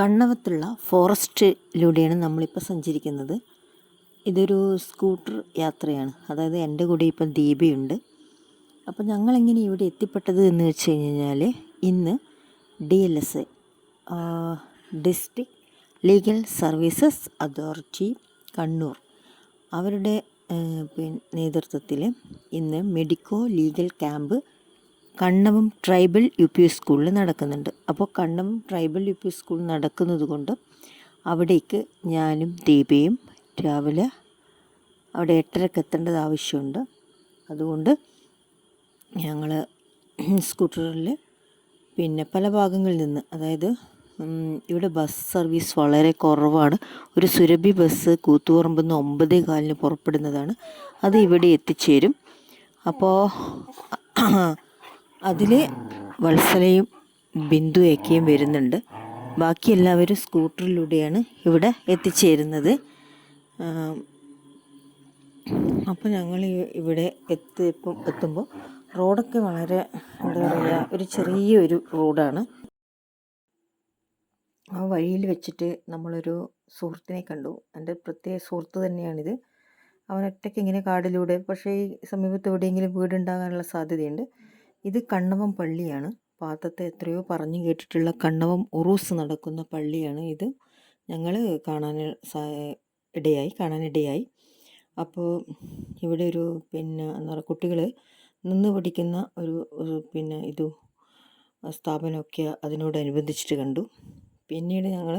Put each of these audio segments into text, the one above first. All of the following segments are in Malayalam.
കണ്ണവത്തുള്ള ഫോറസ്റ്റിലൂടെയാണ് നമ്മളിപ്പോൾ സഞ്ചരിക്കുന്നത്. ഇതൊരു സ്കൂട്ടർ യാത്രയാണ്. അതായത് എന്റെ കൂടെ ഇപ്പം ദീപയുണ്ട്. അപ്പോൾ ഞങ്ങളെങ്ങനെ ഇവിടെ എത്തിപ്പെട്ടത് എന്ന് വെച്ച് കഴിഞ്ഞാൽ ഇന്ന് D L S district legal services authority Kannur. അവരുടെ നേതൃത്വത്തിൽ ഇന്ന് medico legal camp Kannavam tribal U P സ്കൂളിൽ നടക്കുന്നുണ്ട്. അപ്പോൾ Kannavam tribal U P school നടക്കുന്നത് കൊണ്ട് അവിടേക്ക് ഞാനും ദീപയും രാവിലെ അവിടെ എട്ടരക്ക് എത്തേണ്ടത് ആവശ്യമുണ്ട്. അതുകൊണ്ട് ഞങ്ങൾ സ്കൂട്ടറിൽ പിന്നെ പല ഭാഗങ്ങളിൽ നിന്ന് അതായത് ഇവിടെ ബസ് സർവീസ് വളരെ കുറവാണ്. ഒരു സുരഭി ബസ് കൂത്തുപറമ്പിൽ നിന്ന് ഒമ്പതേ കാലിന് പുറപ്പെടുന്നതാണ്. അത് ഇവിടെ എത്തിച്ചേരും. അപ്പോൾ അതിൽ വത്സലയും ബിന്ദു ഏക്കയും വരുന്നുണ്ട്. ബാക്കി എല്ലാവരും സ്കൂട്ടറിലൂടെയാണ് ഇവിടെ എത്തിച്ചേരുന്നത്. അപ്പോൾ ഞങ്ങൾ ഇവിടെ എത്തിയപ്പം എത്തുമ്പോൾ റോഡൊക്കെ വളരെ എന്താ പറയുക ഒരു ചെറിയൊരു റോഡാണ്. ആ വഴിയിൽ വെച്ചിട്ട് നമ്മളൊരു സുഹൃത്തിനെ കണ്ടു. എന്റെ പ്രത്യേക സുഹൃത്ത് തന്നെയാണിത്. അവൻ ഒറ്റയ്ക്ക് ഇങ്ങനെ കാടിലൂടെ പക്ഷേ ഈ സമീപത്ത് എവിടെയെങ്കിലും വീടുണ്ടാകാനുള്ള സാധ്യതയുണ്ട്. ഇത് കണ്ണവം പള്ളിയാണ്. പാത്തത്തെ എത്രയോ പറഞ്ഞു കേട്ടിട്ടുള്ള കണ്ണവം ഉറൂസ് നടക്കുന്ന പള്ളിയാണ് ഇത്. ഞങ്ങൾ കാണാൻ ഇടയായി കാണാനിടയായി. അപ്പോൾ ഇവിടെ ഒരു പിന്നെ എന്താ പറയുക കുട്ടികൾ നിന്ന് പഠിക്കുന്ന ഒരു പിന്നെ ഇത് സ്ഥാപനമൊക്കെ അതിനോടനുബന്ധിച്ചിട്ട് കണ്ടു. പിന്നീട് ഞങ്ങൾ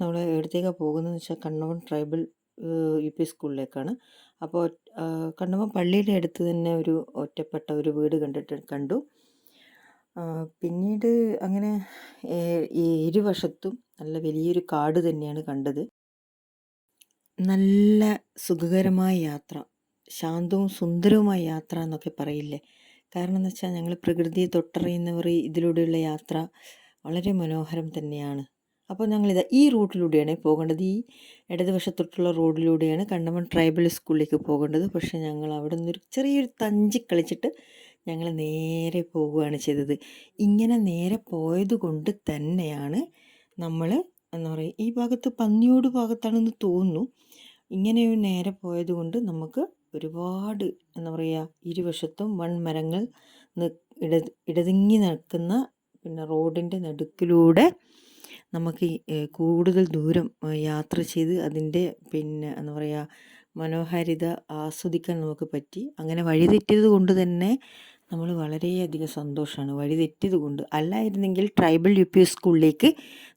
നമ്മൾ എവിടത്തേക്കാണ് പോകുന്നതെന്ന് വെച്ചാൽ കണ്ണവൻ ട്രൈബൽ യു പി സ്കൂളിലേക്കാണ്. അപ്പോൾ കണ്ടപ്പോൾ പള്ളിയുടെ അടുത്ത് തന്നെ ഒരു ഒറ്റപ്പെട്ട ഒരു വീട് കണ്ടിട്ട് കണ്ടു. പിന്നീട് അങ്ങനെ ഇരുവശത്തും നല്ല വലിയൊരു കാട് തന്നെയാണ് കണ്ടത്. നല്ല സുഖകരമായ യാത്ര ശാന്തവും സുന്ദരവുമായ യാത്ര എന്നൊക്കെ പറയില്ലേ? കാരണം എന്ന് വെച്ചാൽ ഞങ്ങൾ പ്രകൃതിയെ തൊട്ടറിയുന്നവർ ഇതിലൂടെയുള്ള യാത്ര വളരെ മനോഹരം തന്നെയാണ്. അപ്പോൾ ഞങ്ങളിത് ഈ റൂട്ടിലൂടെയാണ് പോകേണ്ടത്. ഈ ഇടതുവശത്തോട്ടുള്ള റോഡിലൂടെയാണ് കണ്ണമൺ ട്രൈബൽ സ്കൂളിലേക്ക് പോകേണ്ടത്. പക്ഷേ ഞങ്ങൾ അവിടെ നിന്നൊരു ചെറിയൊരു തഞ്ചി കളിച്ചിട്ട് ഞങ്ങൾ നേരെ പോവുകയാണ് ചെയ്തത്. ഇങ്ങനെ നേരെ പോയത് കൊണ്ട് തന്നെയാണ് നമ്മൾ എന്താ പറയുക ഈ ഭാഗത്ത് പന്നിയോട് ഭാഗത്താണെന്ന് തോന്നുന്നു. ഇങ്ങനെ നേരെ പോയത് കൊണ്ട് നമുക്ക് ഒരുപാട് എന്താ പറയുക ഇരുവശത്തും വൺമരങ്ങൾ ഇട ഇടതിങ്ങി നിൽക്കുന്ന പിന്നെ റോഡിന്റെ നടുക്കിലൂടെ നമുക്ക് കൂടുതൽ ദൂരം യാത്ര ചെയ്ത് അതിന്റെ പിന്നെ എന്താ പറയുക മനോഹാരിത ആസ്വദിക്കാൻ നമുക്ക് പറ്റി. അങ്ങനെ വഴിതെറ്റിയത് കൊണ്ട് തന്നെ നമ്മൾ വളരെയധികം സന്തോഷമാണ് വഴിതെറ്റിയത് കൊണ്ട് അല്ലായിരുന്നെങ്കിൽ ട്രൈബൽ യു പി സ്കൂളിലേക്ക്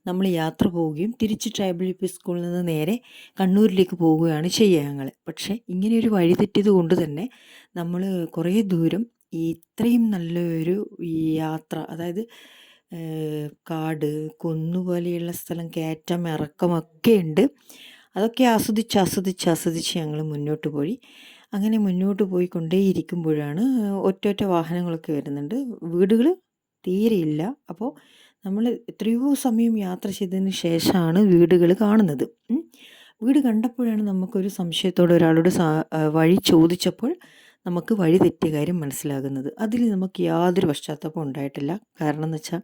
നമ്മൾ യാത്ര പോവുകയും തിരിച്ച് ട്രൈബൽ യു പി സ്കൂളിൽ നിന്ന് നേരെ കണ്ണൂരിലേക്ക് പോവുകയാണ് ചെയ്യുക ഞങ്ങൾ. പക്ഷേ ഇങ്ങനെയൊരു വഴിതെറ്റിയത് വഴി കൊണ്ട് തന്നെ നമ്മൾ കുറേ ദൂരം ഇത്രയും നല്ലൊരു യാത്ര അതായത് കാട് കുന്നുപോലെയുള്ള സ്ഥലം കയറ്റം ഇറക്കമൊക്കെ ഉണ്ട്. അതൊക്കെ ആസ്വദിച്ച് ആസ്വദിച്ച് ആസ്വദിച്ച് ഞങ്ങൾ മുന്നോട്ട് പോയി. അങ്ങനെ മുന്നോട്ട് പോയി കൊണ്ടേയിരിക്കുമ്പോഴാണ് ഒറ്റ ഒറ്റ വാഹനങ്ങളൊക്കെ വരുന്നുണ്ട്. വീടുകൾ തീരെയില്ല അപ്പോൾ നമ്മൾ എത്രയോ സമയം യാത്ര ചെയ്തതിന് ശേഷമാണ് വീടുകൾ കാണുന്നത്. വീട് കണ്ടപ്പോഴാണ് നമുക്കൊരു സംശയത്തോടെ ഒരാളോട് വഴി ചോദിച്ചപ്പോൾ നമുക്ക് വഴി തെറ്റിയ കാര്യം മനസ്സിലാകുന്നത്. അതിൽ നമുക്ക് യാതൊരു പശ്ചാത്തലവും ഉണ്ടായിട്ടില്ല. കാരണം എന്ന് വെച്ചാൽ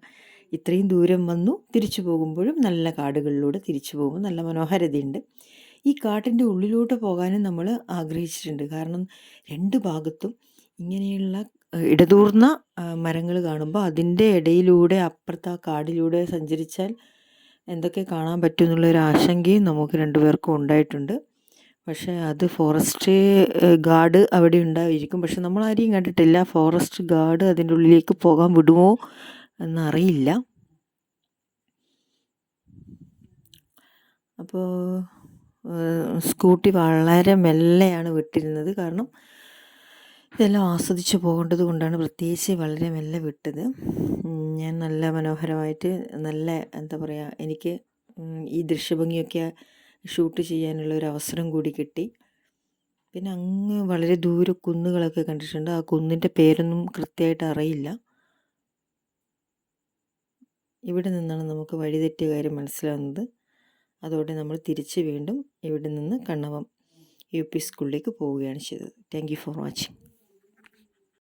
ഇത്രയും ദൂരം വന്നു തിരിച്ചു പോകുമ്പോഴും നല്ല കാടുകളിലൂടെ തിരിച്ചു പോകും നല്ല മനോഹാരിതയുണ്ട്. ഈ കാട്ടിന്റെ ഉള്ളിലോട്ട് പോകാനും നമ്മൾ ആഗ്രഹിച്ചിട്ടുണ്ട്. കാരണം രണ്ട് ഭാഗത്തും ഇങ്ങനെയുള്ള ഇടതൂർന്ന മരങ്ങൾ കാണുമ്പോൾ അതിന്റെ ഇടയിലൂടെ അപ്പുറത്ത് ആ കാടിലൂടെ സഞ്ചരിച്ചാൽ എന്തൊക്കെ കാണാൻ പറ്റുമെന്നുള്ളൊരു ആശങ്കയും നമുക്ക് രണ്ടുപേർക്കും ഉണ്ടായിട്ടുണ്ട്. പക്ഷേ അത് ഫോറസ്റ്റ് ഗാർഡ് അവിടെ ഉണ്ടായിരിക്കും. പക്ഷെ നമ്മൾ ആരെയും കണ്ടിട്ടില്ല. ഫോറസ്റ്റ് ഗാർഡ് അതിന്റെ ഉള്ളിലേക്ക് പോകാൻ വിടുമോ എന്നറിയില്ല. അപ്പോൾ സ്കൂട്ടി വളരെ മെല്ലെയാണ് വിട്ടിരുന്നത്. കാരണം ഇതെല്ലാം ആസ്വദിച്ച് പോകേണ്ടത് കൊണ്ടാണ് പ്രത്യേകിച്ച് വളരെ മെല്ലെ വിട്ടത്. ഞാൻ നല്ല മനോഹരമായിട്ട് നല്ല എന്താ പറയുക എനിക്ക് ഈ ദൃശ്യഭംഗിയൊക്കെ ഷൂട്ട് ചെയ്യാനുള്ള ഒരു അവസരം കൂടി കിട്ടി. പിന്നെ അങ്ങ് വളരെ ദൂരെ കുന്നുകളൊക്കെ കണ്ടിട്ടുണ്ട്. ആ കുന്നിന്റെ പേരൊന്നും കൃത്യമായിട്ട് അറിയില്ല. ഇവിടെ നിന്നാണ് നമുക്ക് വഴിതെറ്റിയ കാര്യം മനസ്സിലാകുന്നത് അതോടെ നമ്മൾ തിരിച്ച് വീണ്ടും ഇവിടെ നിന്ന് കണ്ണവം യു പി സ്കൂളിലേക്ക് പോവുകയാണ് ചെയ്തത്. Thank you for watching